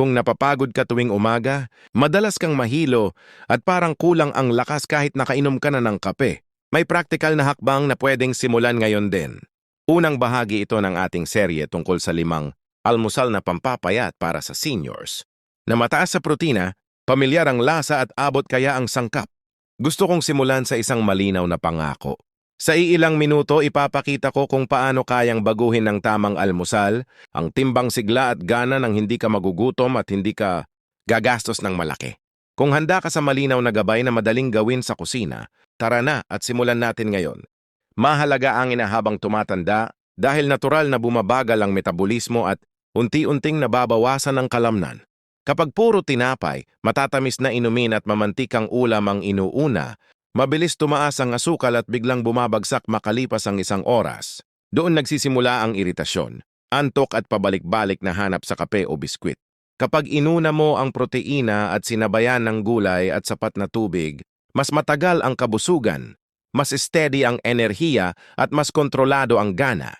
Kung napapagod ka tuwing umaga, madalas kang mahilo at parang kulang ang lakas kahit nakainom ka na ng kape, may praktikal na hakbang na pwedeng simulan ngayon din. Unang bahagi ito ng ating serye tungkol sa limang almusal na pampapayat para sa seniors. Na mataas sa protina, pamilyar ang lasa at abot kaya ang sangkap. Gusto kong simulan sa isang malinaw na pangako. Sa iilang minuto, ipapakita ko kung paano kayang baguhin ng tamang almusal, ang timbang sigla at gana ng hindi ka magugutom at hindi ka gagastos ng malaki. Kung handa ka sa malinaw na gabay na madaling gawin sa kusina, tara na at simulan natin ngayon. Mahalaga ang inahabang tumatanda dahil natural na bumabagal ang metabolismo at unti-unting nababawasan ang kalamnan. Kapag puro tinapay, matatamis na inumin at mamantikang ulam ang inuuna, mabilis tumaas ang asukal at biglang bumabagsak makalipas ang isang oras. Doon nagsisimula ang iritasyon, antok at pabalik-balik na hanap sa kape o biskwit. Kapag inuna mo ang proteina at sinabayan ng gulay at sapat na tubig, mas matagal ang kabusugan, mas steady ang enerhiya at mas kontrolado ang gana.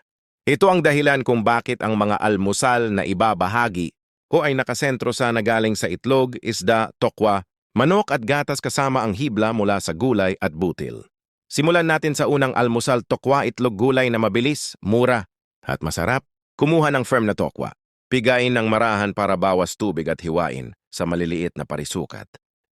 Ito ang dahilan kung bakit ang mga almusal na ibabahagi o ay nakasentro sa nagaling sa itlog, isda, tokwa, manok at gatas kasama ang hibla mula sa gulay at butil. Simulan natin sa unang almusal tokwa itlog gulay na mabilis, mura, at masarap. Kumuha ng firm na tokwa. Pigain ng marahan para bawas tubig at hiwain sa maliliit na parisukat.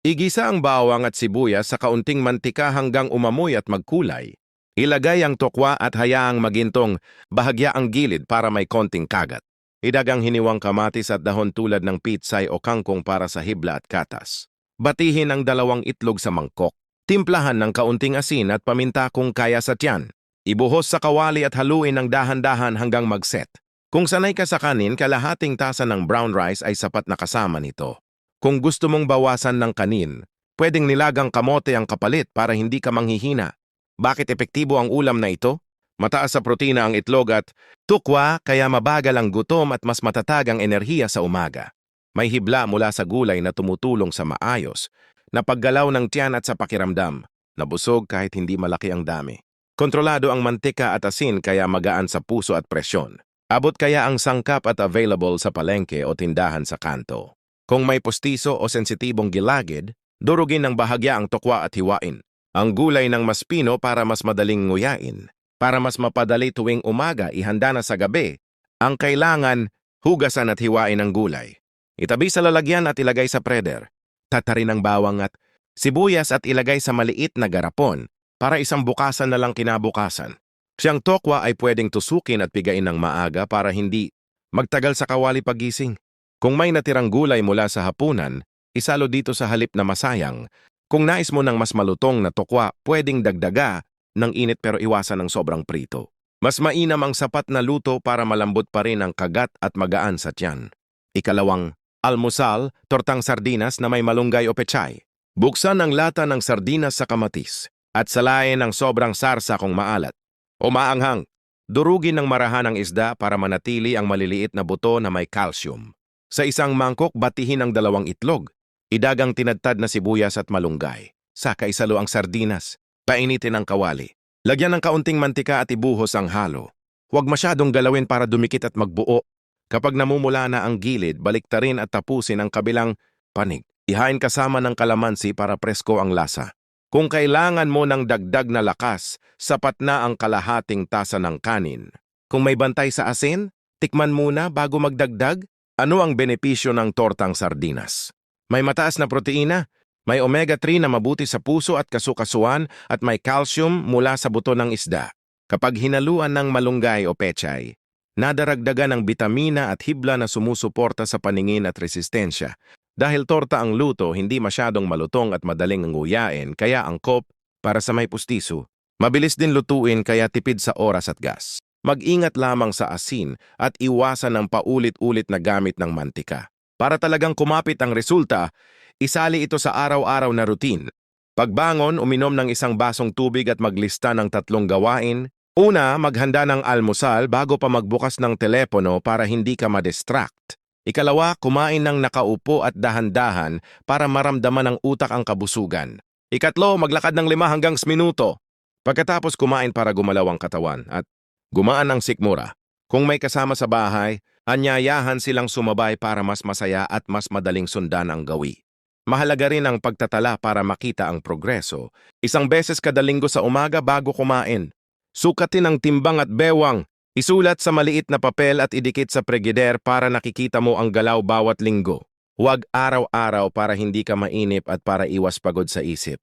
Igisa ang bawang at sibuyas sa kaunting mantika hanggang umamoy at magkulay. Ilagay ang tokwa at hayaang magintong bahagya ang gilid para may konting kagat. Idagang hiniwang kamatis at dahon tulad ng pitsay o kangkong para sa hibla at katas. Batihin ang dalawang itlog sa mangkok. Timplahan ng kaunting asin at paminta kung kaya sa tiyan. Ibuhos sa kawali at haluin ng dahan-dahan hanggang mag-set. Kung sanay ka sa kanin, kalahating tasa ng brown rice ay sapat na kasama nito. Kung gusto mong bawasan ng kanin, pwedeng nilagang kamote ang kapalit para hindi ka manghihina. Bakit epektibo ang ulam na ito? Mataas sa protina ang itlog at tukwa kaya mabagal ang gutom at mas matatag ang enerhiya sa umaga. May hibla mula sa gulay na tumutulong sa maayos, na paggalaw ng tiyan at sa pakiramdam, nabusog kahit hindi malaki ang dami. Kontrolado ang mantika at asin kaya magaan sa puso at presyon. Abot kaya ang sangkap at available sa palengke o tindahan sa kanto. Kung may postiso o sensitibong gilagid, durugin ng bahagya ang tokwa at hiwain. Ang gulay ng mas pino para mas madaling nguyain. Para mas mapadali tuwing umaga, ihanda na sa gabi. Ang kailangan, hugasan at hiwain ang gulay. Itabi sa lalagyan at ilagay sa preder. Tatarin ang bawang at sibuyas at ilagay sa maliit na garapon para isang bukasan na lang kinabukasan. Siyang tokwa ay pwedeng tusukin at pigain ng maaga para hindi magtagal sa kawali pagising. Kung may natirang gulay mula sa hapunan, isalo dito sa halip na masayang. Kung nais mo ng mas malutong na tokwa, pwedeng dagdaga ng init pero iwasan ng sobrang prito. Mas mainam ang sapat na luto para malambot pa rin ang kagat at magaan sa tiyan. Ikalawang, almusal, tortang sardinas na may malunggay o pechay. Buksan ang lata ng sardinas sa kamatis at salain ng sobrang sarsa kung maalat. O maanghang, durugin ng marahan ang isda para manatili ang maliliit na buto na may calcium. Sa isang mangkok, batihin ang dalawang itlog. Idagang tinadtad na sibuyas at malunggay. Saka isalo ang sardinas. Painitin ang kawali. Lagyan ng kaunting mantika at ibuhos ang halo. Huwag masyadong galawin para dumikit at magbuo. Kapag namumula na ang gilid, baliktarin at tapusin ang kabilang panig. Ihain kasama ng kalamansi para presko ang lasa. Kung kailangan mo ng dagdag na lakas, sapat na ang kalahating tasa ng kanin. Kung may bantay sa asin, tikman muna bago magdagdag. Ano ang benepisyo ng tortang sardinas? May mataas na proteina, may omega-3 na mabuti sa puso at kasukasuan at may calcium mula sa buto ng isda. Kapag hinaluan ng malunggay o pechay, nadaragdagan ng bitamina at hibla na sumusuporta sa paningin at resistensya. Dahil torta ang luto, hindi masyadong malutong at madaling nguyain, kaya angkop para sa may pustiso. Mabilis din lutuin kaya tipid sa oras at gas. Mag-ingat lamang sa asin at iwasan ng paulit-ulit na gamit ng mantika. Para talagang kumapit ang resulta, isali ito sa araw-araw na routine. Pagbangon, uminom ng isang basong tubig at maglista ng tatlong gawain. Una, maghanda ng almusal bago pa magbukas ng telepono para hindi ka ma-distract. Ikalawa, kumain ng nakaupo at dahan-dahan para maramdaman ng utak ang kabusugan. Ikatlo, maglakad ng lima hanggang minuto. Pagkatapos kumain para gumalaw ang katawan at gumaan ang sikmura. Kung may kasama sa bahay, Anyayahan silang sumabay para mas masaya at mas madaling sundan ang gawi. Mahalaga rin ang pagtatala para makita ang progreso. Isang beses kada linggo sa umaga bago kumain. Sukatin ang timbang at bewang. Isulat sa maliit na papel at idikit sa pregider para nakikita mo ang galaw bawat linggo. Huwag araw-araw para hindi ka mainip at para iwas pagod sa isip.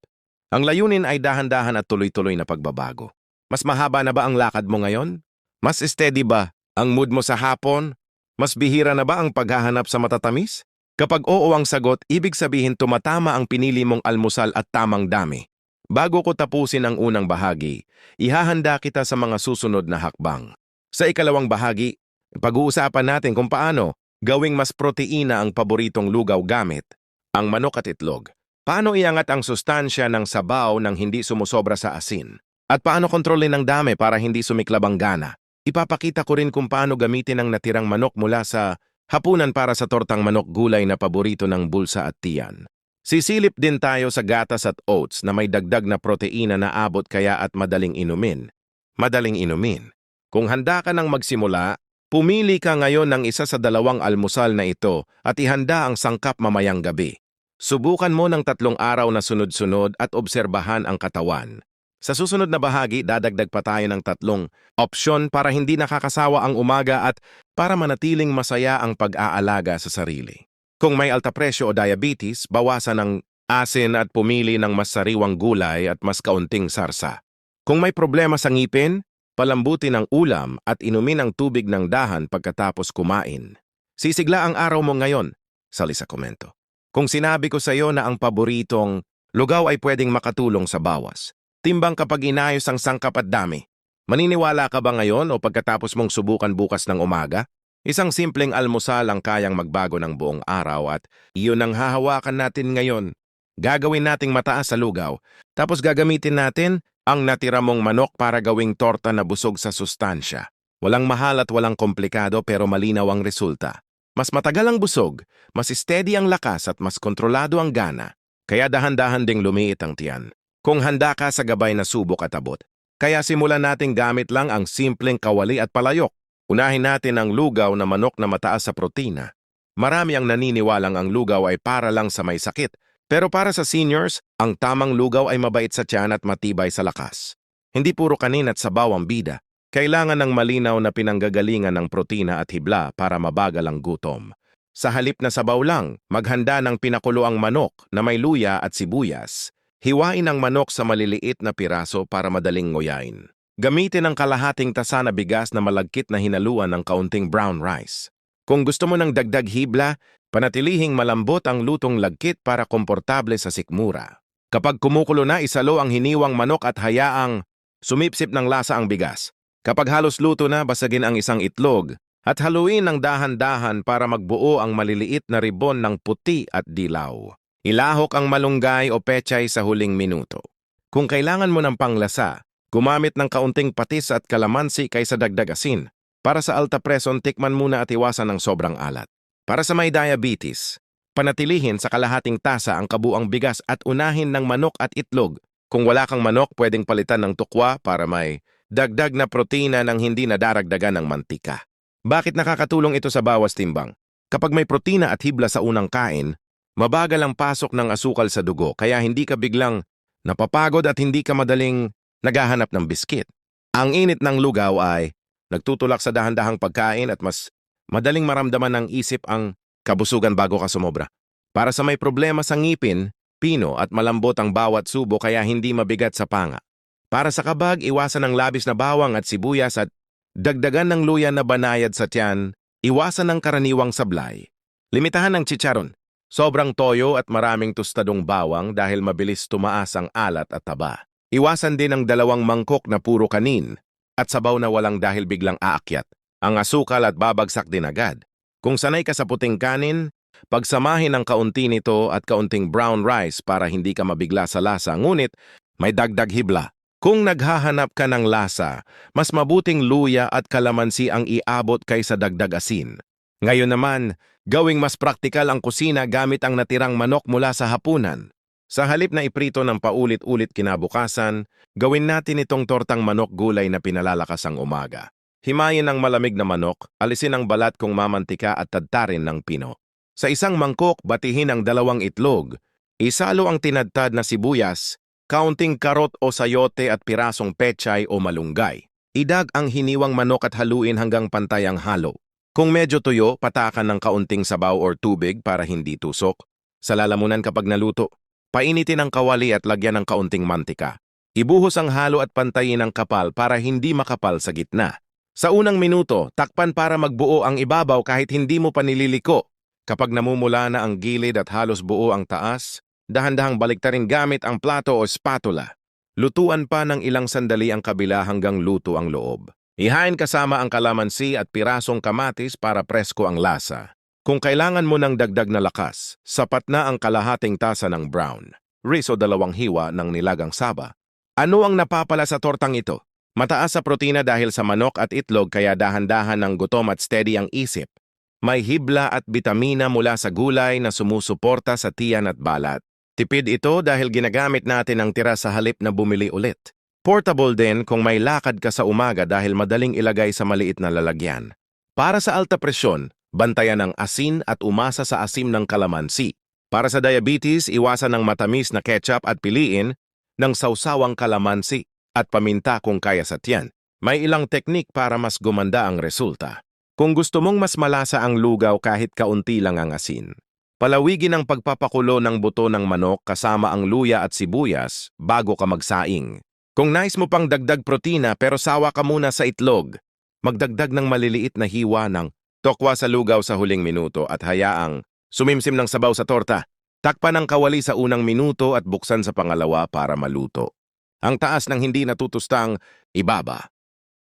Ang layunin ay dahan-dahan at tuloy-tuloy na pagbabago. Mas mahaba na ba ang lakad mo ngayon? Mas steady ba ang mood mo sa hapon? Mas bihira na ba ang paghahanap sa matatamis? Kapag oo ang sagot, ibig sabihin tumatama ang pinili mong almusal at tamang dami. Bago ko tapusin ang unang bahagi, ihahanda kita sa mga susunod na hakbang. Sa ikalawang bahagi, pag-uusapan natin kung paano gawing mas proteina ang paboritong lugaw gamit ang manok at itlog. Paano iangat ang sustansya ng sabaw nang hindi sumusobra sa asin? At paano kontrolin ang dami para hindi sumiklab ang gana? Ipapakita ko rin kung paano gamitin ang natirang manok mula sa hapunan para sa tortang manok gulay na paborito ng bulsa at tiyan. Sisilip din tayo sa gatas at oats na may dagdag na proteina na abot kaya at madaling inumin. Madaling inumin. Kung handa ka nang magsimula, pumili ka ngayon ng isa sa dalawang almusal na ito at ihanda ang sangkap mamayang gabi. Subukan mo ng tatlong araw na sunod-sunod at obserbahan ang katawan. Sa susunod na bahagi, dadagdag pa tayo ng tatlong opsyon para hindi nakakasawa ang umaga at para manatiling masaya ang pag-aalaga sa sarili. Kung may alta presyo o diabetes, bawasan ng asin at pumili ng mas sariwang gulay at mas kaunting sarsa. Kung may problema sa ngipin, palambutin ang ulam at inumin ang tubig ng dahan pagkatapos kumain. Sisigla ang araw mo ngayon, sali sa komento. Kung sinabi ko sa iyo na ang paboritong lugaw ay pwedeng makatulong sa bawas, timbang kapag inayos ang sangkap at dami. Maniniwala ka ba ngayon o pagkatapos mong subukan bukas ng umaga? Isang simpleng almusal ang kayang magbago ng buong araw at iyon ang hahawakan natin ngayon. Gagawin nating mataas sa lugaw, tapos gagamitin natin ang natira mong manok para gawing torta na busog sa sustansya. Walang mahal at walang komplikado pero malinaw ang resulta. Mas matagal ang busog, mas steady ang lakas at mas kontrolado ang gana. Kaya dahan-dahan ding lumiit ang tiyan. Kung handa ka sa gabay na subok at abot, kaya simulan nating gamit lang ang simpleng kawali at palayok. Unahin natin ang lugaw na manok na mataas sa protina. Marami ang naniniwalang ang lugaw ay para lang sa may sakit, pero para sa seniors, ang tamang lugaw ay mabait sa tiyan at matibay sa lakas. Hindi puro kanin at sabaw ang bida. Kailangan ng malinaw na pinanggagalingan ng protina at hibla para mabagal ang gutom. Sa halip na sabaw lang, maghanda ng pinakulo ang manok na may luya at sibuyas. Hiwain ang manok sa maliliit na piraso para madaling nguyain. Gamitin ang kalahating tasa na bigas na malagkit na hinaluan ng kaunting brown rice. Kung gusto mo ng dagdag hibla, panatilihing malambot ang lutong lagkit para komportable sa sikmura. Kapag kumukulo na, isalo ang hiniwang manok at hayaang sumipsip ng lasa ang bigas. Kapag halos luto na, basagin ang isang itlog at haluin ng dahan-dahan para magbuo ang maliliit na ribon ng puti at dilaw. Ilahok ang malunggay o pechay sa huling minuto. Kung kailangan mo ng panglasa, gumamit ng kaunting patis at kalamansi kaysa dagdag asin. Para sa alta preson, tikman muna at iwasan ng sobrang alat. Para sa may diabetes, panatilihin sa kalahating tasa ang kabuang bigas at unahin ng manok at itlog. Kung wala kang manok, pwedeng palitan ng tukwa para may dagdag na protina ng hindi nadaragdagan ng mantika. Bakit nakakatulong ito sa bawas timbang? Kapag may protina at hibla sa unang kain, Mabagal ang pasok ng asukal sa dugo kaya hindi ka biglang napapagod at hindi ka madaling naghahanap ng biskit. Ang init ng lugaw ay nagtutulak sa dahan-dahang pagkain at mas madaling maramdaman ng isip ang kabusugan bago ka sumobra. Para sa may problema sa ngipin, pino at malambot ang bawat subo kaya hindi mabigat sa panga. Para sa kabag, iwasan ng labis na bawang at sibuyas at dagdagan ng luya na banayad sa tiyan, iwasan ng karaniwang sablay. Limitahan ng chicharon, Sobrang toyo at maraming tustadong bawang dahil mabilis tumaas ang alat at taba. Iwasan din ang dalawang mangkok na puro kanin at sabaw na walang dahil biglang aakyat. Ang asukal at babagsak din agad. Kung sanay ka sa puting kanin, pagsamahin ang kaunti nito at kaunting brown rice para hindi ka mabigla sa lasa ngunit may dagdag hibla. Kung naghahanap ka ng lasa, mas mabuting luya at kalamansi ang iabot kaysa dagdag asin. Ngayon naman, gawing mas praktikal ang kusina gamit ang natirang manok mula sa hapunan. Sa halip na iprito ng paulit-ulit kinabukasan, gawin natin itong tortang manok gulay na pinalalakas ang umaga. Himayin ng malamig na manok, alisin ang balat kung mamantika at tadtarin ng pino. Sa isang mangkok, batihin ang dalawang itlog. Isalo ang tinadtad na sibuyas, kaunting karot o sayote at pirasong pechay o malunggay. Idag ang hiniwang manok at haluin hanggang pantay ang halo. Kung medyo tuyo, patakan ng kaunting sabaw or tubig para hindi tusok. Sa lalamunan kapag naluto, painitin ang kawali at lagyan ng kaunting mantika. Ibuhos ang halo at pantayin ang kapal para hindi makapal sa gitna. Sa unang minuto, takpan para magbuo ang ibabaw kahit hindi mo pa nililiko. Kapag namumula na ang gilid at halos buo ang taas, dahan-dahang baliktarin gamit ang plato o spatula. Lutuan pa ng ilang sandali ang kabila hanggang luto ang loob. Ihain kasama ang kalamansi at pirasong kamatis para presko ang lasa. Kung kailangan mo ng dagdag na lakas, sapat na ang kalahating tasa ng brown. Riso dalawang hiwa ng nilagang saba. Ano ang napapala sa tortang ito? Mataas sa protina dahil sa manok at itlog kaya dahan-dahan ng gutom at steady ang isip. May hibla at bitamina mula sa gulay na sumusuporta sa tiyan at balat. Tipid ito dahil ginagamit natin ang tira sa halip na bumili ulit. Portable din kung may lakad ka sa umaga dahil madaling ilagay sa maliit na lalagyan. Para sa alta presyon, bantayan ng asin at umasa sa asim ng kalamansi. Para sa diabetes, iwasan ng matamis na ketchup at piliin ng sausawang kalamansi at paminta kung kaya sa tiyan. May ilang teknik para mas gumanda ang resulta. Kung gusto mong mas malasa ang lugaw kahit kaunti lang ang asin, palawigin ang pagpapakulo ng buto ng manok kasama ang luya at sibuyas bago ka magsaing. Kung nais mo pang dagdag protina pero sawa ka muna sa itlog, magdagdag ng maliliit na hiwa ng tokwa sa lugaw sa huling minuto at hayaang sumimsim ng sabaw sa torta. Takpan ang kawali sa unang minuto at buksan sa pangalawa para maluto. Ang taas ng hindi natutustang ibaba.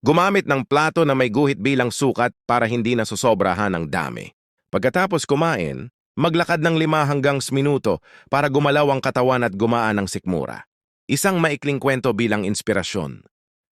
Gumamit ng plato na may guhit bilang sukat para hindi nasusobrahan ng dami. Pagkatapos kumain, maglakad ng lima hanggang minuto para gumalaw ang katawan at gumaan ang sikmura. Isang maikling kwento bilang inspirasyon.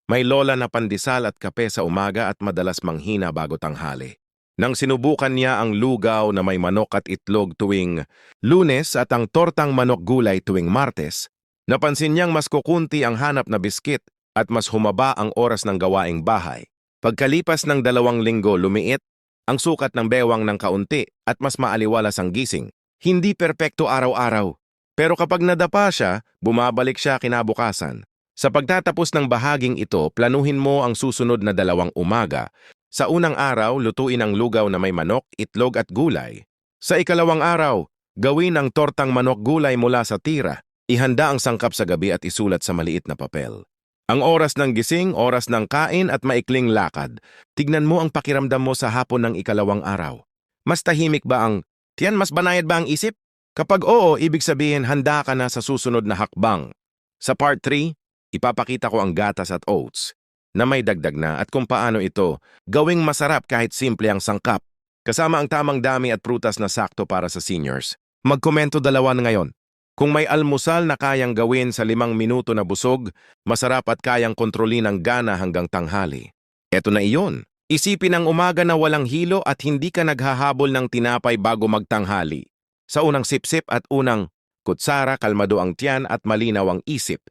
May lola na pandesal at kape sa umaga at madalas manghina bago tanghali. Nang sinubukan niya ang lugaw na may manok at itlog tuwing lunes at ang tortang manok gulay tuwing martes, napansin niyang mas kukunti ang hanap na biskit at mas humaba ang oras ng gawaing bahay. Pagkalipas ng dalawang linggo lumiit, ang sukat ng bewang ng kaunti at mas maaliwalas ang gising. Hindi perpekto araw-araw. Pero kapag nadapa siya, bumabalik siya kinabukasan. Sa pagtatapos ng bahaging ito, planuhin mo ang susunod na dalawang umaga. Sa unang araw, lutuin ang lugaw na may manok, itlog at gulay. Sa ikalawang araw, gawin ang tortang manok gulay mula sa tira. Ihanda ang sangkap sa gabi at isulat sa maliit na papel. Ang oras ng gising, oras ng kain at maikling lakad. Tignan mo ang pakiramdam mo sa hapon ng ikalawang araw. Mas tahimik ba ang, tiyan mas banayad ba ang isip? Kapag oo, ibig sabihin handa ka na sa susunod na hakbang. Sa part 3, ipapakita ko ang gatas at oats na may dagdag na at kung paano ito gawing masarap kahit simple ang sangkap. Kasama ang tamang dami at prutas na sakto para sa seniors. Magkomento dalawa ngayon. Kung may almusal na kayang gawin sa limang minuto na busog, masarap at kayang kontrolin ang gana hanggang tanghali. Eto na iyon. Isipin ang umaga na walang hilo at hindi ka naghahabol ng tinapay bago magtanghali. Sa unang sipsip at unang kutsara, kalmado ang tiyan at malinaw ang isip.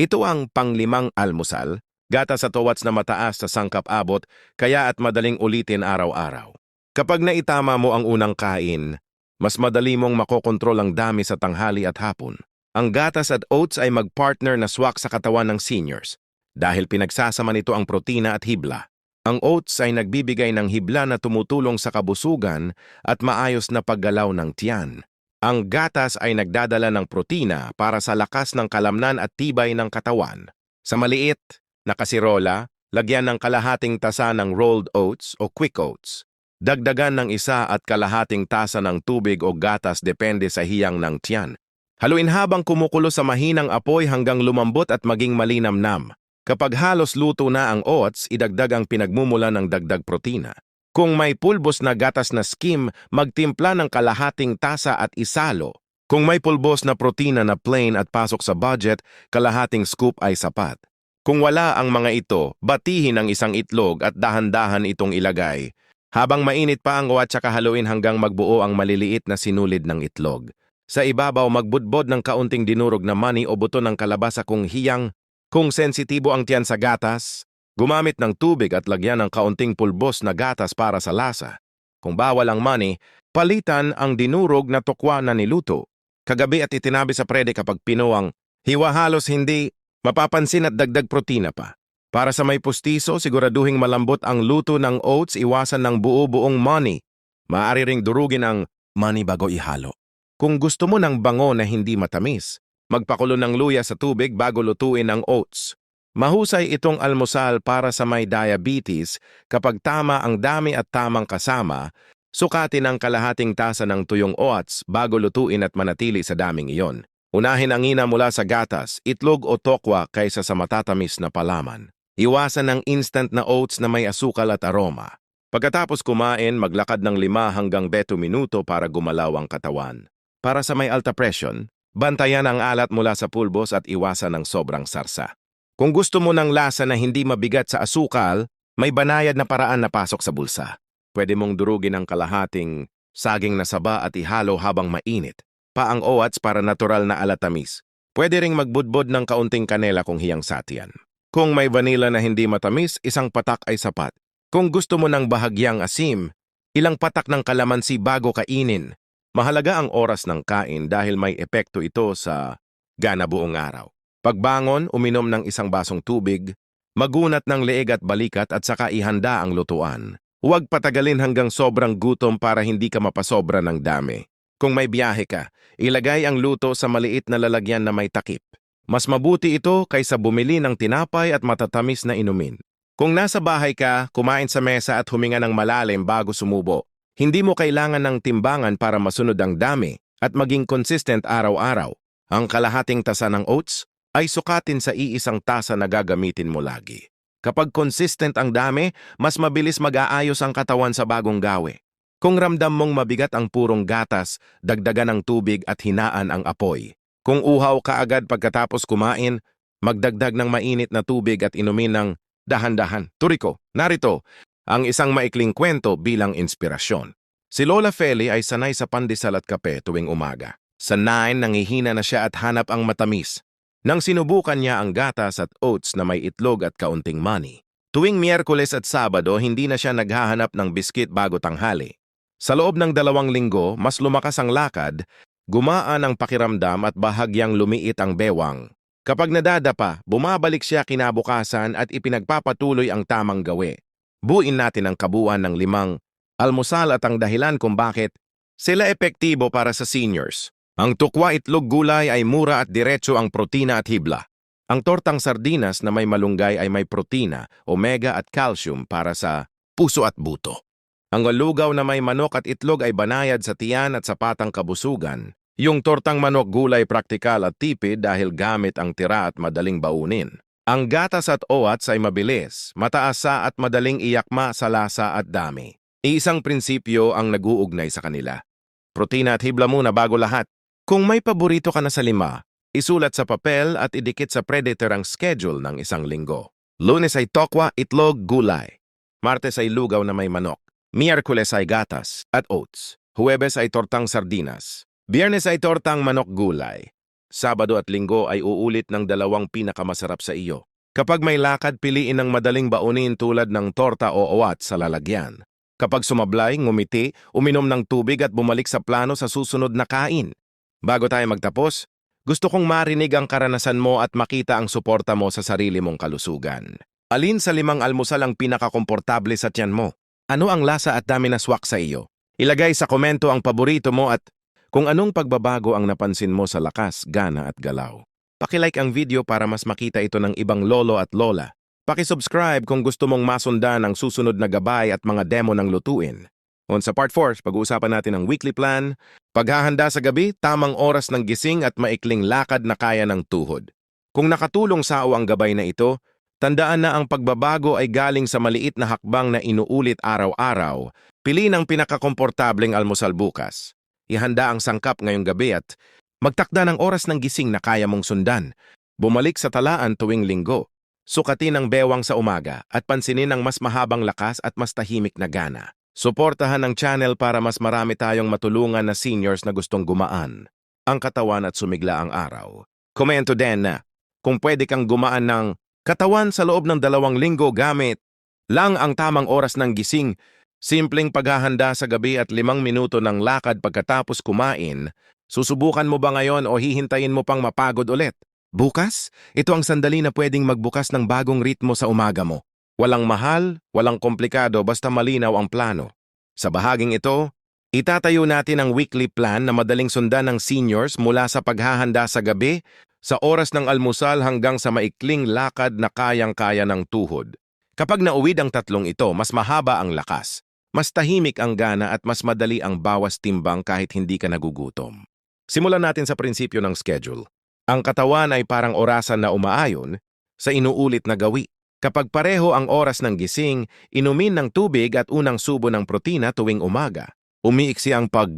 Ito ang panglimang almusal, gata sa tuwats na mataas sa sangkap abot, kaya at madaling ulitin araw-araw. Kapag naitama mo ang unang kain, mas madali mong makokontrol ang dami sa tanghali at hapon. Ang gatas at oats ay magpartner na swak sa katawan ng seniors dahil pinagsasama nito ang protina at hibla. Ang oats ay nagbibigay ng hibla na tumutulong sa kabusugan at maayos na paggalaw ng tiyan. Ang gatas ay nagdadala ng protina para sa lakas ng kalamnan at tibay ng katawan. Sa maliit, na kasirola, lagyan ng kalahating tasa ng rolled oats o quick oats. Dagdagan ng isa at kalahating tasa ng tubig o gatas depende sa hiyang ng tiyan. Haluin habang kumukulo sa mahinang apoy hanggang lumambot at maging malinamnam. Kapag halos luto na ang oats, idagdag ang pinagmumula ng dagdag protina. Kung may pulbos na gatas na skim, magtimpla ng kalahating tasa at isalo. Kung may pulbos na protina na plain at pasok sa budget, kalahating scoop ay sapat. Kung wala ang mga ito, batihin ang isang itlog at dahan-dahan itong ilagay. Habang mainit pa ang tsaka haluin hanggang magbuo ang maliliit na sinulid ng itlog. Sa ibabaw, magbudbod ng kaunting dinurog na mani o buto ng kalabasa kung hiyang, kung sensitibo ang tiyan sa gatas, Gumamit ng tubig at lagyan ng kaunting pulbos na gatas para sa lasa. Kung bawal ang money, palitan ang dinurog na tokwa na niluto. Kagabi at itinabi sa prede kapag pinuwang hiwa halos hindi mapapansin at dagdag protina pa. Para sa may pustiso, siguraduhing malambot ang luto ng oats, iwasan ng buo-buong money. Maaari ring durugin ang money bago ihalo. Kung gusto mo ng bango na hindi matamis, magpakulo ng luya sa tubig bago lutuin ang oats. Mahusay itong almusal para sa may diabetes kapag tama ang dami at tamang kasama, sukatin ang kalahating tasa ng tuyong oats bago lutuin at manatili sa daming iyon. Unahin ang ina mula sa gatas, itlog o tokwa kaysa sa matatamis na palaman. Iwasan ang instant na oats na may asukal at aroma. Pagkatapos kumain, maglakad ng 5 hanggang 20 minuto para gumalaw ang katawan. Para sa may alta presyon, bantayan ang alat mula sa pulbos at iwasan ng sobrang sarsa. Kung gusto mo ng lasa na hindi mabigat sa asukal, may banayad na paraan na pasok sa bulsa. Pwede mong durugin ang kalahating saging na saba at ihalo habang mainit. Pa ang oats para natural na alatamis. Pwede ring magbudbod ng kaunting kanela kung hiyang satian. Kung may vanilla na hindi matamis, isang patak ay sapat. Kung gusto mo ng bahagyang asim, ilang patak ng kalamansi bago kainin. Mahalaga ang oras ng kain dahil may epekto ito sa gana buong araw. Pagbangon, uminom ng isang basong tubig, magunat ng leeg at balikat at saka ihanda ang lutuan. Huwag patagalin hanggang sobrang gutom para hindi ka mapasobra ng dami. Kung may biyahe ka, ilagay ang luto sa maliit na lalagyan na may takip. Mas mabuti ito kaysa bumili ng tinapay at matatamis na inumin. Kung nasa bahay ka, kumain sa mesa at huminga ng malalim bago sumubo. Hindi mo kailangan ng timbangan para masunod ang dami at maging consistent araw-araw. Ang kalahating tasa ng oats ay sukatin sa iisang tasa na gagamitin mo lagi. Kapag consistent ang dami, mas mabilis mag-aayos ang katawan sa bagong gawe. Kung ramdam mong mabigat ang purong gatas, dagdagan ng tubig at hinaan ang apoy. Kung uhaw ka agad pagkatapos kumain, magdagdag ng mainit na tubig at inumin ng dahan-dahan. Turiko, narito, ang isang maikling kwento bilang inspirasyon. Si Lola Feli ay sanay sa pandesal at kape tuwing umaga. Sa 9, nangihina na siya at hanap ang matamis. Nang sinubukan niya ang gatas at oats na may itlog at kaunting money. Tuwing Miyerkules at Sabado, hindi na siya naghahanap ng biskit bago tanghali. Sa loob ng dalawang linggo, mas lumakas ang lakad Gumaan ang pakiramdam at bahagyang lumiit ang bewang. Kapag nadadapa, bumabalik siya kinabukasan at ipinagpapatuloy ang tamang gawi. Buin natin ang kabuuan ng limang almusal at ang dahilan kung bakit sila epektibo para sa seniors. Ang tukwa itlog gulay ay mura at diretso ang protina at hibla. Ang tortang sardinas na may malunggay ay may protina, omega at calcium para sa puso at buto. Ang lugaw na may manok at itlog ay banayad sa tiyan at sa patang kabusugan. Yung tortang manok gulay praktikal at tipid dahil gamit ang tira at madaling baunin. Ang gatas at oats ay mabilis, mataas sa at madaling iyakma sa lasa at dami. Iisang prinsipyo ang naguugnay sa kanila. Protina at hibla muna bago lahat. Kung may paborito ka na sa lima, isulat sa papel at idikit sa predator ang schedule ng isang linggo. Lunes ay tokwa, itlog, gulay. Martes ay lugaw na may manok. Miyerkules ay gatas at oats. Huwebes ay tortang sardinas. Biyernes ay tortang manok gulay. Sabado at linggo ay uulit ng dalawang pinakamasarap sa iyo. Kapag may lakad, piliin ng madaling baunin tulad ng torta o owat sa lalagyan. Kapag sumablay, ngumiti, uminom ng tubig at bumalik sa plano sa susunod na kain. Bago tayo magtapos, gusto kong marinig ang karanasan mo at makita ang suporta mo sa sarili mong kalusugan. Alin sa limang almusal ang pinakakomportable sa tiyan mo? Ano ang lasa at dami na swak sa iyo? Ilagay sa komento ang paborito mo at kung anong pagbabago ang napansin mo sa lakas, gana at galaw. Pakilike ang video para mas makita ito ng ibang lolo at lola. Pakisubscribe kung gusto mong masundan ang susunod na gabay at mga demo ng lutuin. On sa part 4, pag-uusapan natin ang weekly plan, paghahanda sa gabi, tamang oras ng gising at maikling lakad na kaya ng tuhod. Kung nakatulong sa ang gabay na ito, Tandaan na ang pagbabago ay galing sa maliit na hakbang na inuulit araw-araw. Pili ng pinakakomportableng almusal bukas. Ihanda ang sangkap ngayong gabi at magtakda ng oras ng gising na kaya mong sundan. Bumalik sa talaan tuwing linggo. Sukatin ang bewang sa umaga at pansinin ang mas mahabang lakas at mas tahimik na gana. Suportahan ang channel para mas marami tayong matulungan na seniors na gustong gumaan ang katawan at sumigla ang araw. Komento din na kung pwede kang gumaan ng Katawan sa loob ng dalawang linggo gamit lang ang tamang oras ng gising, simpleng paghahanda sa gabi at limang minuto ng lakad pagkatapos kumain, susubukan mo ba ngayon o hihintayin mo pang mapagod ulit? Bukas, ito ang sandali na pwedeng magbukas ng bagong ritmo sa umaga mo. Walang mahal, walang komplikado basta malinaw ang plano. Sa bahaging ito, itatayo natin ang weekly plan na madaling sundan ng seniors mula sa paghahanda sa gabi, sa oras ng almusal hanggang sa maikling lakad na kayang-kaya ng tuhod. Kapag nauwid ang tatlong ito, mas mahaba ang lakas, mas tahimik ang gana at mas madali ang bawas timbang kahit hindi ka nagugutom. Simulan natin sa prinsipyo ng schedule. Ang katawan ay parang orasan na umaayon sa inuulit na gawi. Kapag pareho ang oras ng gising, inumin ng tubig at unang subo ng protina tuwing umaga. Umiiksi ang pag